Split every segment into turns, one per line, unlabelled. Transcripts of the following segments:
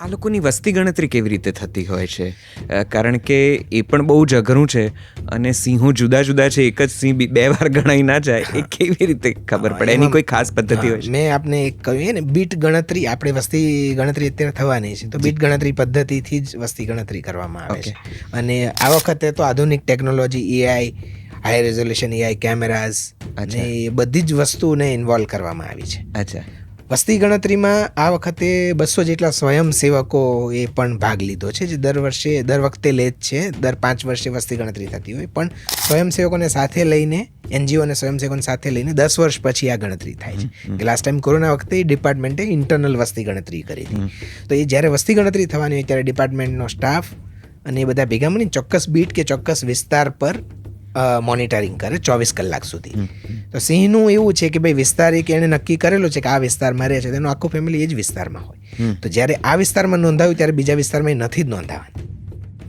આ લોકોની વસ્તી ગણતરી કેવી રીતે થતી હોય છે? કારણ કે એ પણ બહુ જ અઘરું છે અને સિંહો જુદા જુદા છે. એક જ સિંહ બે વાર ગણાઈ ના જાય. એ કેવી રીતે ખબર પડે? એની કોઈ ખાસ પદ્ધતિ હોય છે?
મેં આપને એક કહ્યું ને બીટ ગણતરી આપણે વસ્તી ગણતરી અત્યારે થવાની છે. તો બીટ ગણતરી પદ્ધતિથી જ વસ્તી ગણતરી કરવામાં આવે છે. અને આ વખતે તો આધુનિક technology AI high resolution AI cameras અને એ બધી જ વસ્તુને ઇન્વોલ્વ કરવામાં આવી છે.
અચ્છા.
વસ્તી ગણતરીમાં આ વખતે બસો જેટલા સ્વયંસેવકો એ પણ ભાગ લીધો છે જે દર વર્ષે દર વખતે લે જ છે. દર પાંચ વર્ષે વસ્તી ગણતરી થતી હોય. પણ સ્વયંસેવકોને સાથે લઈને એનજીઓ અને સ્વયંસેવકોને સાથે લઈને દસ વર્ષ પછી આ ગણતરી થાય છે. કે લાસ્ટ ટાઈમ કોરોના વખતે ડિપાર્ટમેન્ટે ઇન્ટરનલ વસ્તી ગણતરી કરી હતી. તો એ જ્યારે વસ્તી ગણતરી થવાની હોય ત્યારે ડિપાર્ટમેન્ટનો સ્ટાફ અને એ બધા ભેગા મળીને ચોક્કસ બીટ કે ચોક્કસ વિસ્તાર પર મોનિટરિંગ કરે ચોવીસ કલાક સુધી. તો સિંહનું એવું છે કે ભાઈ વિસ્તાર એક એણે નક્કી કરેલો છે કે આ વિસ્તારમાં રહે છે તેનું આખું ફેમિલી એ જ વિસ્તારમાં હોય. તો જ્યારે આ વિસ્તારમાં નોંધાવ્યું ત્યારે બીજા વિસ્તારમાં એ નથી જ નોંધાવાનું.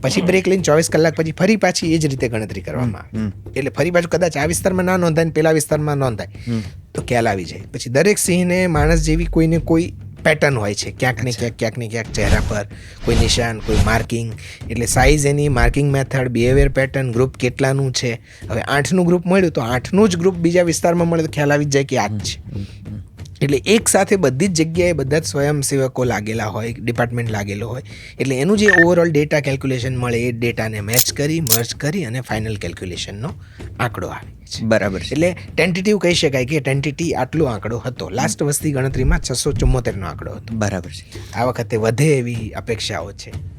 પછી બ્રેક લઈને ચોવીસ કલાક પછી ફરી પાછી એ જ રીતે ગણતરી કરવામાં આવે. એટલે ફરી પાછું કદાચ આ વિસ્તારમાં ના નોંધાય પેલા વિસ્તારમાં નોંધાય. તો ખ્યાલ આવી જાય. પછી દરેક સિંહને માણસ જેવી કોઈને કોઈ પેટર્ન હોય છે. ક્યાંક ને ક્યાંક ક્યાંક ને ક્યાંક ચહેરા પર કોઈ નિશાન કોઈ માર્કિંગ. એટલે સાઇઝ એની marking method behaviour pattern group કેટલાનું છે. હવે આઠનું ગ્રુપ મળ્યું તો આઠનું જ ગ્રુપ બીજા વિસ્તારમાં મળે તો ખ્યાલ આવી જ જાય કે આ જ છે એટલે એક સાથે બધી જ જગ્યાએ બધા જ સ્વયંસેવકો લાગેલા હોય ડિપાર્ટમેન્ટ લાગેલો હોય. એટલે એનું જે ઓવરઓલ ડેટા કેલ્ક્યુલેશન મળે એ ડેટાને મેચ કરી મર્જ કરી અને ફાઇનલ કેલ્ક્યુલેશનનો આંકડો આવે છે.
બરાબર
એટલે ટેન્ટેટિવ કહી શકાય કે ટેન્ટેટી આટલો આંકડો હતો. લાસ્ટ વસ્તી ગણતરીમાં છસો ચુમ્મોતેરનો આંકડો હતો.
બરાબર છે.
આ વખતે વધે એવી અપેક્ષાઓ છે.